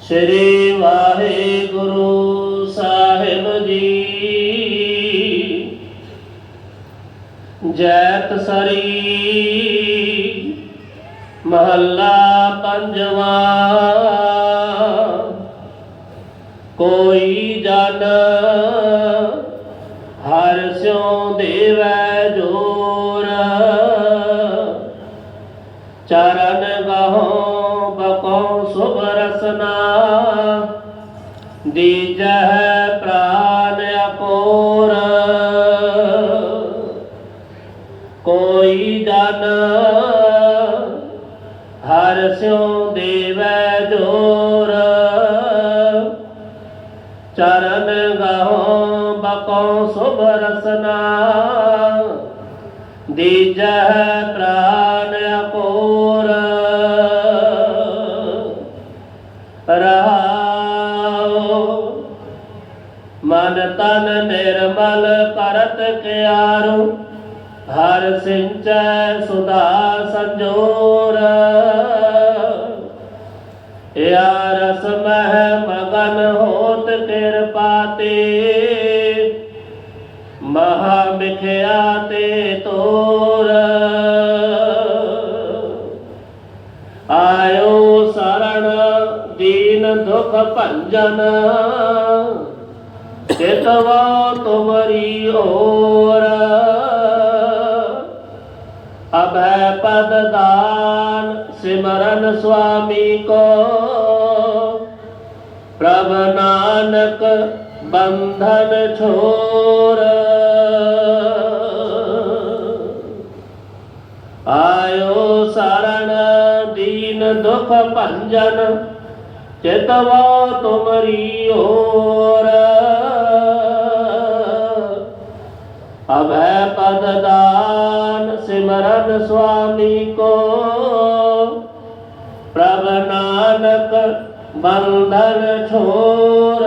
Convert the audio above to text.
ਸ੍ਰੀ ਵਾਹਿਗੁਰੂ ਸਾਹਿਬ ਜੀ। ਜੈਤ ਸਰੀ ਮਹੱਲਾ ਪੰਜਵਾ। ਕੋਈ ਜਨ ਹਰ ਸਿਉ ਦੇਵੈ ਜੋਰ। ਚਰਨ ਸੁਭ ਰਸਨਾ ਦੀਜਹਿ ਪ੍ਰਾਨ ਅਪੋਰ। ਕੋਈ ਜਨ ਹਰ ਸਿਉ ਦੇਵੈ ਜੋਰ। ਚਰਨ ਗਹੋ ਬਕੋ ਸੁਭ ਰਸਨਾ ਦੀਜਹਿ ਮਨ ਤਨ ਨਿਰਮਲ ਕਰਤ ਕਿਆਰੂ, ਹਰ ਸਿੰਚੈ ਸੁਦਾ ਸੰਜੋਰ। ਯਾ ਰਸ ਮਹਿ ਮਗਨ ਹੋਤ ਕਿਰਪਾ ਤੇ, ਮਹਾ ਮਿਖਿਆ ਤੇ ਤੋਰ। ਆਇਓ ਸਰਣ ਦੀਨ ਦੁਖ ਭੰਜਨ ਚਿਤਵਾ ਤੁਮਰੀ ਓਰ ਅਭੈ ਪਦ ਦਾਨ ਸਿਮਰਨ ਸੁਆਮੀ ਕੋ। ਪ੍ਰਭ ਨਾਨਕ ਬੰਧਨ ਛੋਰ। ਆਇਓ ਸਰਣ ਦੀਨ ਦੁਖ ਭੰਜਨ, ਚਿਤਵਾ ਤੁਮਰੀ ਓਰ ਅਭੈ ਪਦ ਦਾਨ ਸਿਮਰਨ ਸੁਆਮੀ ਕੋ। ਪ੍ਰਭ ਨਾਨਕ ਬੰਧਨ ਛੋੜ